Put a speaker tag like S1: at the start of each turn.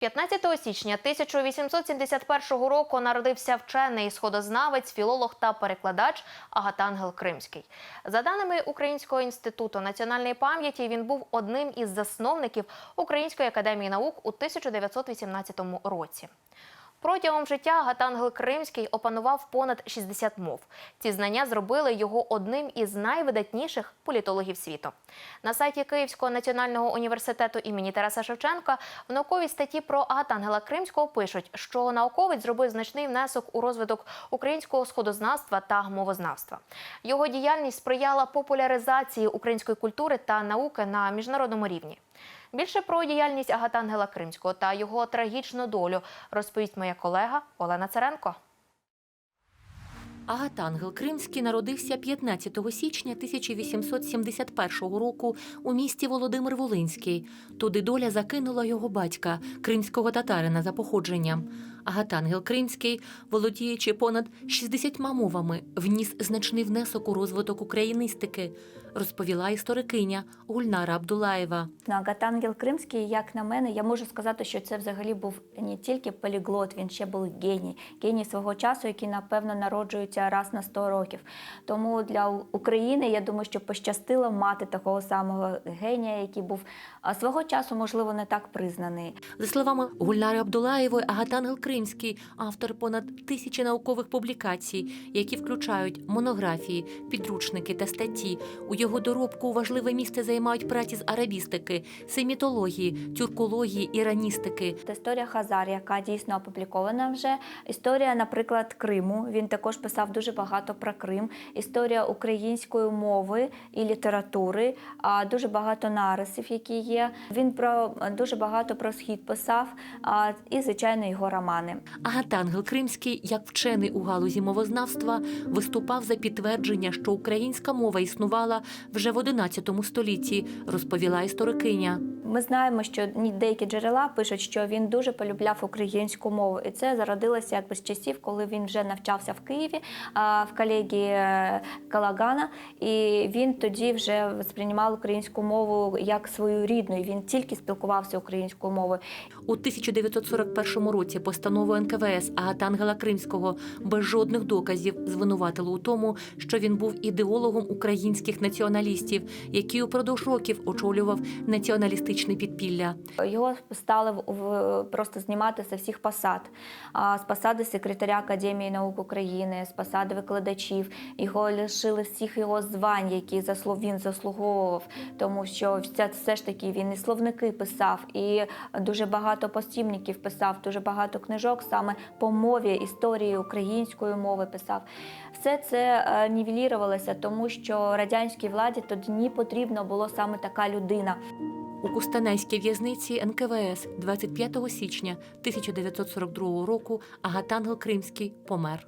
S1: 15 січня 1871 року народився вчений сходознавець, філолог та перекладач Агатангел Кримський. За даними Українського інституту національної пам'яті, він був одним із засновників Української академії наук у 1918 році. Протягом життя Гатангел Кримський опанував понад 60 мов. Ці знання зробили його одним із найвидатніших політологів світу. На сайті Київського національного університету імені Тараса Шевченка в науковій статті про Гатангела Кримського пишуть, що науковець зробив значний внесок у розвиток українського сходознавства та мовознавства. Його діяльність сприяла популяризації української культури та науки на міжнародному рівні. Більше про діяльність Агатангела Кримського та його трагічну долю розповість моя колега Олена Царенко.
S2: Агатангел Кримський народився 15 січня 1871 року у місті Володимир Волинський. Туди доля закинула його батька, кримського татарина за походженням. Агатангел Кримський, володіючи понад 60 мовами, вніс значний внесок у розвиток україністики, розповіла історикиня Гульнара Абдулаєва.
S3: Ну, Агатангел Кримський, як на мене, я можу сказати, що це взагалі був не тільки поліглот, він ще був геній, геній свого часу, який, напевно, народжується раз на 100 років. Тому для України, я думаю, що пощастило мати такого самого генія, який був свого часу, можливо, не так признаний.
S2: За словами Гульнари Абдулаєвої, Агатангел Кримський автор понад тисячі наукових публікацій, які включають монографії, підручники та статті. У його доробку важливе місце займають праці з арабістики, семітології, тюркології, іраністики.
S3: Це історія Хазар, яка дійсно опублікована вже. Історія, наприклад, Криму. Він також писав дуже багато про Крим. Історія української мови і літератури. а, Дуже багато нарисів, які є. Він про дуже багато про схід писав. І, звичайно, його романи.
S2: Агатангел Кримський, як вчений у галузі мовознавства, виступав за підтвердження, що українська мова існувала вже в 11 столітті, розповіла історикиня.
S3: Ми знаємо, що деякі джерела пишуть, що він дуже полюбляв українську мову, і це зародилося якби з часів, коли він вже навчався в Києві в колегії е, Калагана, і він тоді вже сприймав українську мову як свою рідну. і Він тільки спілкувався українською мовою.
S2: У 1941 році постановою НКВС Агатангела Кримського без жодних доказів звинуватили у тому, що він був ідеологом українських націоналістів, який упродовж років очолював націоналістичне підпілля.
S3: Його стали в- просто знімати з всіх посад. З посади секретаря Академії наук України, з посади викладачів. Його лишили всіх його звань, які він заслуговував, тому що все, ж таки він і словники писав, і дуже багато постійників писав, дуже багато книжок саме по мові, історії української мови писав. Все це е, нівелірувалося, тому що радянській владі тоді не потрібно було саме така людина.
S2: У Кустанайській в'язниці НКВС 25 січня 1942 року Агатангел Кримський помер.